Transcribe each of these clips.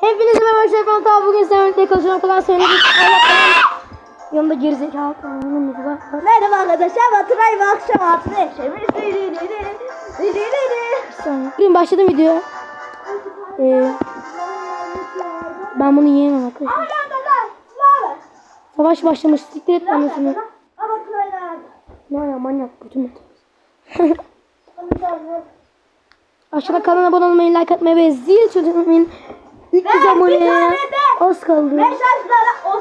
Hepinize merhaba arkadaşlar ben bugün sizlerle konuşuyorum kadar söyledik. Yanımda gerizekalı kanalımız var. Merhaba arkadaşlar, Baturay ve akşam altı neşemiz. Bir saniye. Bugün başladım video. Ee, ben bunu yiyemem arkadaşlar. Savaş başlamış. Siktir et anasını. Ne ya manyak. Bütün mü? Aşağıda kanala abone olmayı, like atmayı ve zil 300 Ve bir de az kaldı. Mesajlara o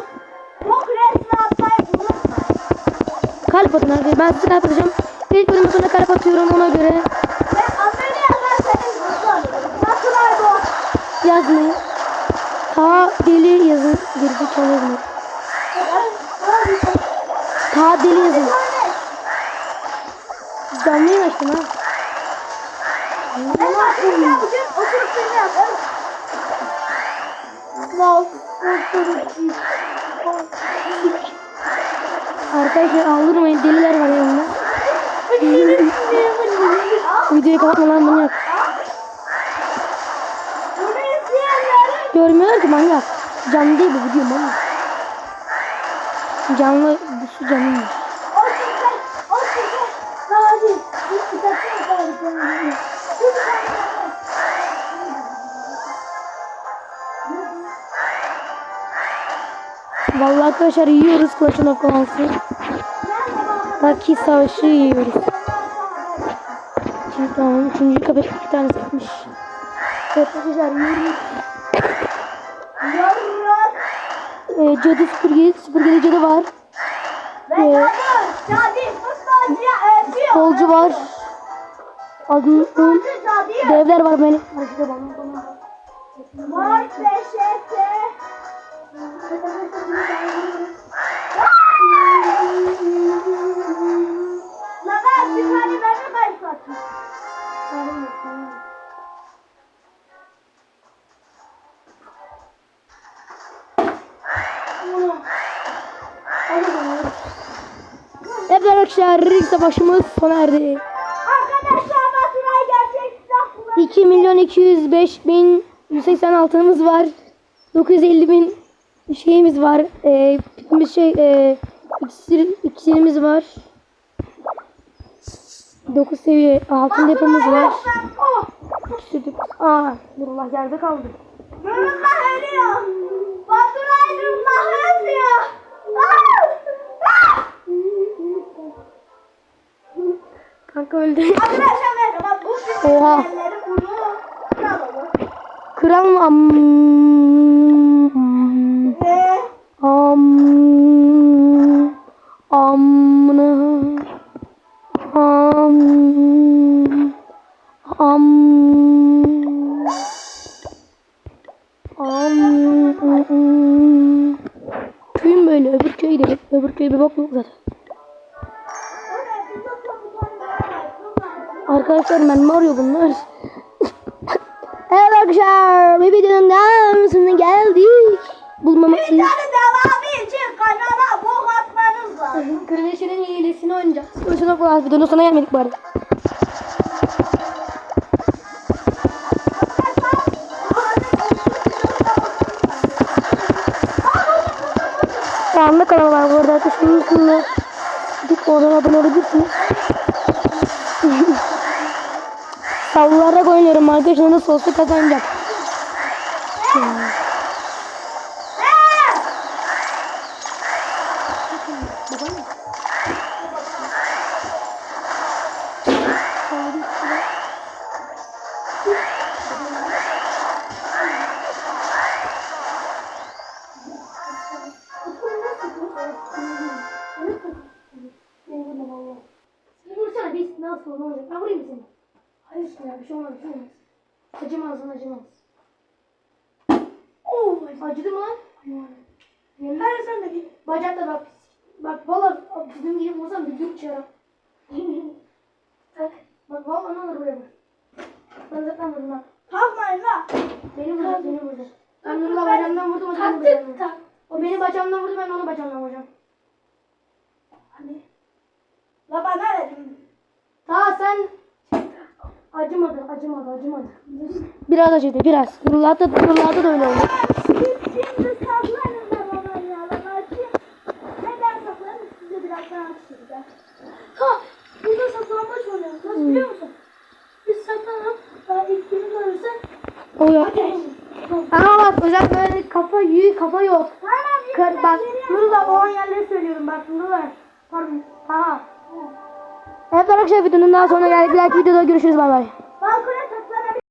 çok resmi atmayı unutma. Kalp atın arkadaşlar. Ben size kalp atacağım. İlk bölümün sonuna kalp atıyorum ona göre. Ve abone yazarsanız. Baturay bu. Yazmayın. Ta deli yazın. Gerizekalı yazmayın. Ta deli yazın. Canlı yayın açtım ha. Baturay bugün oturup seni yaparım. Mal. Arkadaşlar aldırmayın deliler var yanımda. Videoyu kapatma lan manyak. Görmüyorlar ki manyak. Canlı değil bu video manyak. Canlı, bu su canlı. Vallahi arkadaşlar yiyoruz of Clans'ı. Taki savaşı yiyoruz. Şimdi tamam üçüncü köpek bir tane sıkmış. Evet arkadaşlar yiyoruz. Ee, cadı süpürge, süpürgeli cadı var. Ee. Kolcu var. Cadıya devler var benim. Mor peşete. Bir tane ben. Evet arkadaşlar ring savaşımız sona erdi. 2 milyon 205 bin 180 altınımız var. 950 bin şeyimiz var. Ee, bir şey e, iksir, iksirimiz var. 9 seviye altın depomuz var. Oh, deposu. Aa, Nurullah yerde kaldı. Nurullah ölüyor. Baturay Nurullah ölüyor. Ah! Ah! Kanka öldü. Arkadaşlar merhaba. Bu Oha. Kral? Am, Ve am, amına, am, am, am. Köyüm böyle öbür köy gidelim. Öbür köy bir yok zaten. Arkadaşlar ben mi arıyor bunlar? Arkadaşlar bir videonun devamına geldik. Bulmamak için. videonun devamı için kanala bok atmanız lazım. Kraliçenin hilesini oynayacağız. Konuşana falan videonun sonuna gelmedik bari. Sağımda kanal var bu arada arkadaşlar. Unutmayın. Gidip oradan abone olabilirsiniz. Sallayarak oynuyorum arkadaşlar. Nasıl olsa kazanacak. Hayır ya bir şey olmaz bir şey olmaz. Acımaz lan acımaz. Oh, Acıdı mı lan? Hadi sen de git. Bacakta bak. Bak valla bizim gibi vursam bir dük çarım. bak. Bak valla ne olur buraya bak. Ben zaten vurdum ha. Kalkmayın la. Beni vurdu beni vurdu. Ben Nurullah bacağımdan vurdum benim bacağımdan. tak. O benim bacağımdan vurdu ben de onun bacağımdan vuracağım. Hadi. La bana verin. Ta sen Acımadı, acımadı, acımadı. Biraz acıdı biraz. Nurullah da, Nurullah da öyle oldu. Ha! Burada saklanmaç oynuyoruz. Nasıl biliyor musun? Biz saklanıp e, ilk kimi görürsek Oluyor. Ama bak özel böyle kafa yü kafa yok. Tamam. Kır, bak Nurullah o an yerleri söylüyorum bak Nurullah. Pardon. Tamam. Evet arkadaşlar videonun daha sonuna geldik. Bir dahaki videoda görüşürüz. Bay bay.